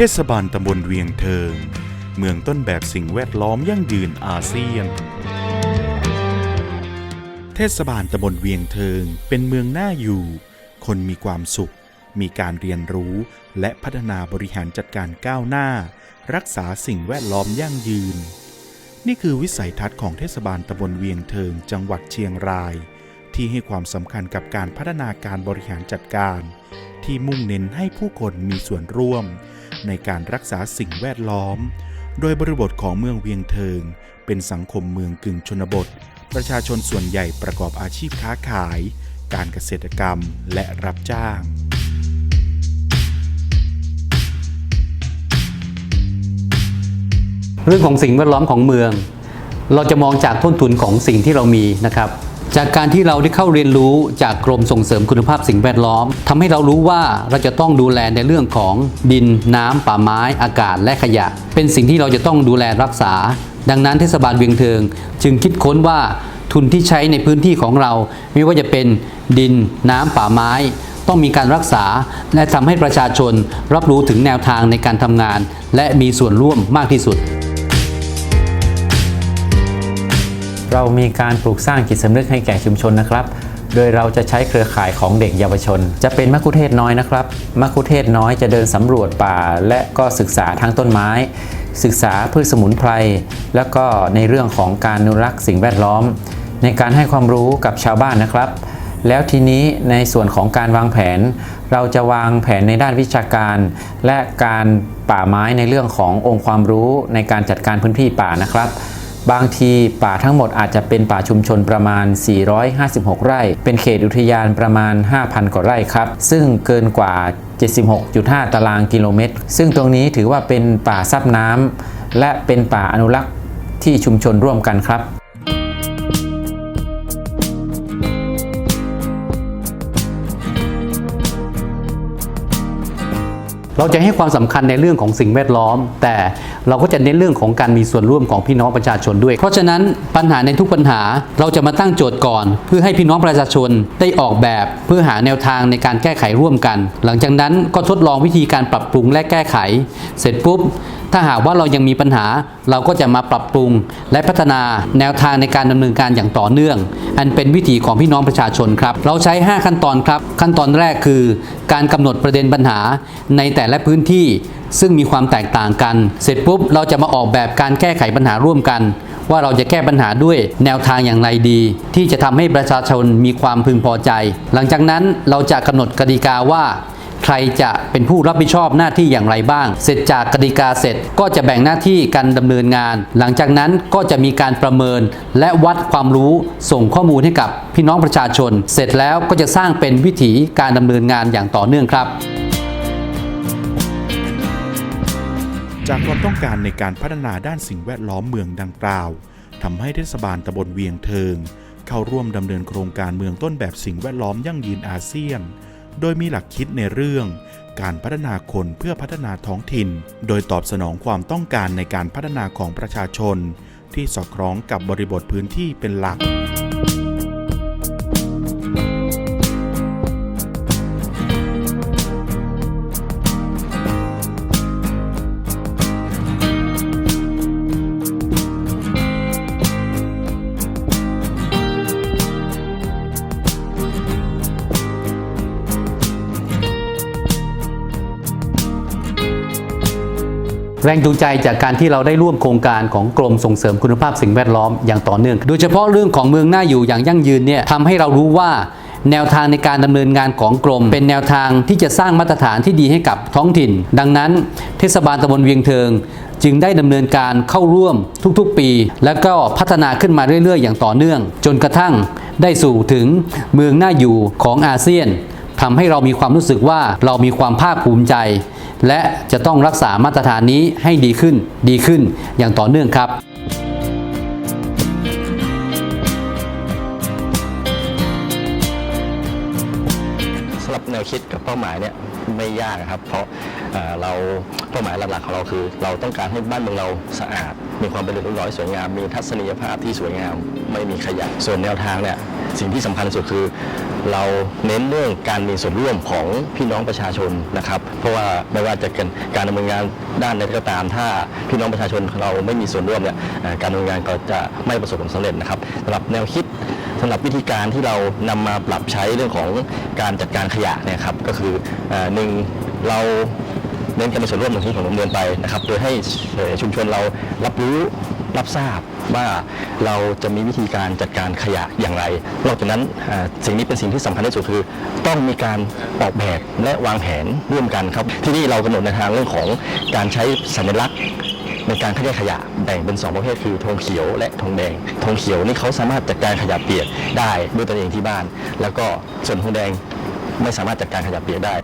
เทศบาลตำบลเวียงเทิง เมืองต้นแบบสิ่งแวดล้อมยั่งยืนอาเซียน เทศบาลตำบลเวียงเทิง เป็นเมืองน่าอยู่ คนมีความสุข มีการเรียนรู้ และพัฒนาบริหารจัดการก้าวหน้า รักษาสิ่งแวดล้อมยั่งยืน นี่คือวิสัยทัศน์ของเทศบาลตำบลเวียงเทิง จังหวัดเชียงราย ที่ให้ความสำคัญกับการพัฒนาการบริหารจัดการ ที่มุ่งเน้นให้ผู้คนมีส่วนร่วม ในการรักษาสิ่งแวดล้อม โดยบริบทของเมืองเวียงเทิง เป็นสังคมเมืองกึ่งชนบท ประชาชนส่วนใหญ่ประกอบอาชีพค้าขาย การเกษตรกรรมและรับจ้างเรื่องของสิ่งแวดล้อมของเมือง เราจะมองจากต้นทุนของสิ่งที่เรามีนะครับ จากการที่เราได้เข้าเรียนรู้จากกรมส่งเสริมคุณภาพสิ่งแวดล้อมทำให้เรารู้ว่าเราจะต้องดูแลในเรื่องของดิน น้ำป่าไม้ อากาศและขยะ เป็นสิ่งที่เราจะต้องดูแลรักษา ดังนั้นเทศบาลเวียงเทิง จึงคิดค้นว่าทุนที่ใช้ในพื้นที่ของเรา ไม่ว่าจะเป็นดิน น้ำป่าไม้ ต้องมีการรักษา และทำให้ประชาชนรับรู้ถึงแนวทางในการทำงาน และมีส่วนร่วมมากที่สุด เรามีการปลูกสร้างจิตสำนึกให้แก่ชุมชนนะครับ โดยเราจะใช้เครือข่ายของเด็กเยาวชน จะเป็นมัคคุเทศน้อยนะครับ มัคคุเทศน้อยจะเดินสำรวจป่า และก็ศึกษาทั้งต้นไม้ ศึกษาพืชสมุนไพร แล้วก็ในเรื่องของการอนุรักษ์สิ่งแวดล้อม ในการให้ความรู้กับชาวบ้านนะครับ แล้วทีนี้ในส่วนของการวางแผน เราจะวางแผนในด้านวิชาการ และการป่าไม้ในเรื่องขององค์ความรู้ในการจัดการพื้นที่ป่านะครับ บางทีป่าทั้งหมดอาจจะเป็นป่าชุมชนประมาณ 456 ไร่ เป็นเขตอุทยานประมาณ 5,000 กว่าไร่ครับ ซึ่งเกินกว่า 76.5 ตารางกิโลเมตร ซึ่งตรงนี้ถือว่าเป็นป่าซับน้ำและเป็นป่าอนุรักษ์ที่ชุมชนร่วมกันครับเราจะให้ความสำคัญในเรื่องของสิ่งแวดล้อม แต่ เราก็จะเน้นเรื่องของการมีส่วนร่วมของพี่น้องประชาชนด้วย เพราะฉะนั้นปัญหาในทุกปัญหาเราจะมาตั้งโจทย์ก่อน เพื่อให้พี่น้องประชาชนได้ออกแบบเพื่อหาแนวทางในการแก้ไขร่วมกัน หลังจากนั้นก็ทดลองวิธีการปรับปรุงและแก้ไข เสร็จปุ๊บถ้าหากว่าเรายังมีปัญหาเราก็จะมาปรับปรุง และพัฒนาแนวทางในการดำเนินการอย่างต่อเนื่อง อันเป็นวิถีของพี่น้องประชาชนครับ เราใช้ 5 ขั้นตอนครับ ขั้นตอนแรกคือ การกำหนดประเด็นปัญหาในแต่ละพื้นที่ ซึ่งมีความแตกต่างกัน เสร็จปุ๊บเราจะมาออกแบบการแก้ไขปัญหาร่วมกัน ว่าเราจะแก้ปัญหาด้วยแนวทางอย่างไรดี ที่จะทำให้ประชาชนมีความพึงพอใจ หลังจากนั้นเราจะกำหนดกติกาว่าใครจะเป็นผู้รับผิดชอบหน้าที่อย่างไรบ้าง เสร็จจากกติกาเสร็จก็จะแบ่งหน้าที่การดำเนินงาน หลังจากนั้นก็จะมีการประเมินและวัดความรู้ส่งข้อมูลให้กับพี่น้องประชาชน เสร็จแล้วก็จะสร้างเป็นวิถีการดำเนินงานอย่างต่อเนื่องครับ จากความต้องการในการพัฒนาด้านสิ่งแวดล้อมเมืองดังกล่าวทำให้เทศบาลตำบลเวียงเทิง เข้าร่วมดำเนินโครงการเมืองต้นแบบสิ่งแวดล้อมยั่งยืนอาเซียน โดยมีหลักคิดในเรื่อง การพัฒนาคนเพื่อพัฒนาท้องถิ่น โดยตอบสนองความต้องการในการพัฒนาของประชาชน ที่สอดคล้องกับบริบทพื้นที่เป็นหลัก แรงจูงใจจากการที่เราได้ร่วมโครงการของกรมส่งเสริมคุณภาพสิ่งแวดล้อมอย่างต่อเนื่อง โดยเฉพาะเรื่องของเมืองหน่าอยู่อย่างยั่งยืนเนี่ยทำให้เรารู้ว่าแนวทางในการดำเนินงานของกรม เป็นแนวทางที่จะสร้างมาตรฐานที่ดีให้กับท้องถิ่น ดังนั้น เทศบาลตำบลเวียงเทิง จึงได้ดำเนินการเข้าร่วมทุกๆปี แล้วก็พัฒนาขึ้นมาเรื่อยๆ อย่างต่อเนื่อง จนกระทั่งได้สู่ถึงเมืองหน่าอยู่ของอาเซียนทำให้เรามีความรู้สึกว่าเรามีความภาคภูมิใจ และจะต้องรักษามาตรฐานนี้ให้ดีขึ้นดีขึ้นอย่างต่อเนื่องครับสำหรับแนวคิดกับเป้าหมายเนี่ยไม่ยากครับ เพราะ เราเป้าหมายหลักๆของเราคือ เราต้องการให้บ้านเมืองเราสะอาด มีความเป็นเรียบร้อยสวยงาม มีทัศนียภาพที่สวยงาม ไม่มีขยะ ส่วนแนวทางเนี่ยสิ่งที่สำคัญที่สุดคือ เราเน้นเรื่องการมีส่วนร่วมของพี่น้องประชาชนนะครับ เพราะว่าไม่ว่าจะเป็นการดำเนินงานด้านใดก็ตาม ถ้าพี่น้องประชาชนเราไม่มีส่วนร่วมเนี่ยการดำเนินงานก็จะไม่ประสบผลสำเร็จนะครับสำหรับแนวคิดสำหรับวิธีการที่เรานำมาปรับใช้เรื่องของการจัดการขยะเนี่ยครับก็คืออหนึ่งเรา เน้นการมีส่วนร่วมอย่างที่ผมดำเนินไปนะครับ โดยให้ชุมชนเรารับรู้รับทราบว่าเราจะมีวิธีการจัดการขยะอย่างไร นอกจากนั้นสิ่งนี้เป็นสิ่งที่สำคัญที่สุดคือ ต้องมีการออกแบบและวางแผนร่วมกันครับ ที่นี่เรากำหนดในทางเรื่องของการใช้สัญลักษณ์ในการคัดแยกขยะแบ่งเป็น 2 ประเภทคือธงเขียวและธงแดงธงเขียวนี่เขาสามารถจัดการขยะเปียกได้ด้วยตนเองที่บ้าน แล้วก็ส่วนธงแดงไม่สามารถจัดการขยะเปียกได้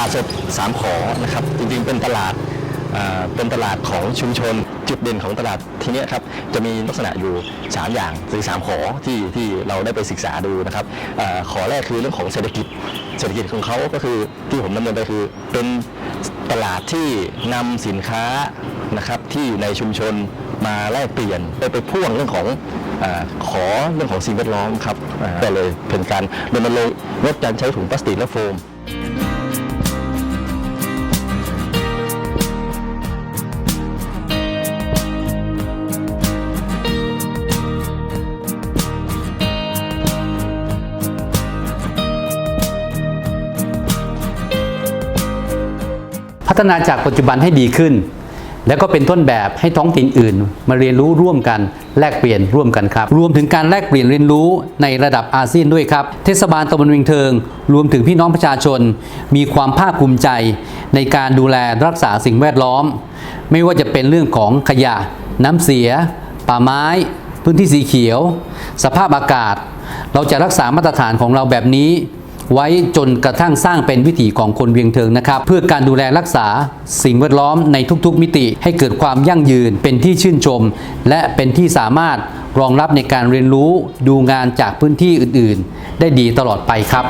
ลาดสดสามขอนะครับจริงๆเป็นตลาดอ่าเป็นตลาดของชุมชนจุดเด่นของตลาดที่เนี้ยครับจะมีลักษณะอยู่ 3 อย่างหรือ3ขอที่ที่เราได้ไปศึกษาดูนะครับอาขอแรกคือเรื่องของเศรษฐกิจ เศรษฐกิจของเขาก็คือที่ผมดำเนินไปคือเป็นตลาดที่นำสินค้านะครับที่อยู่ในชุมชนมาแลกเปลี่ยนไปไปพ่วงเรื่องของอาขอเรื่องของสิ่งแวดล้อมครับอ่าก็เลยเป็นการรณรงค์ลดการใช้ถุงพลาสติกและโฟม ฒนาจากปัจจุบันให้ดีขึ้น แล้วก็เป็นต้นแบบให้ท้องถิ่นอื่น มาเรียนรู้ร่วมกันแลกเปลี่ยนร่วมกันครับ รวมถึงการแลกเปลี่ยนเรียนรู้ในระดับอาเซียนด้วยครับ เทศบาลตำบลเวียงเทิง รวมถึงพี่น้องประชาชน มีความภาคภูมิใจ ในการดูแลรักษาสิ่งแวดล้อม ไม่ว่าจะเป็นเรื่องของขยะ น้ำเสีย ป่าไม้ พื้นที่สีเขียว สภาพอากาศ เราจะรักษามาตรฐานของเราแบบนี้ ไว้จนกระทั่งสร้างเป็นวิถีของคนเวียงเทิงนะครับ เพื่อการดูแลรักษาสิ่งแวดล้อมในทุกๆมิติให้เกิดความยั่งยืนเป็นที่ชื่นชม และเป็นที่สามารถรองรับในการเรียนรู้ดูงานจากพื้นที่อื่นๆ ได้ดีตลอดไปครับ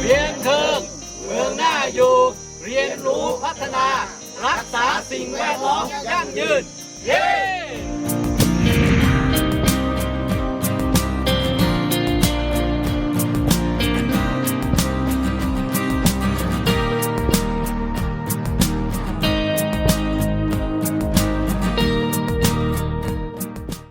เรียนเทิงเมืองหน้าอยู่เรียนรู้พัฒนา รักษาสิ่งแวดล้อมยั่งยืน เย้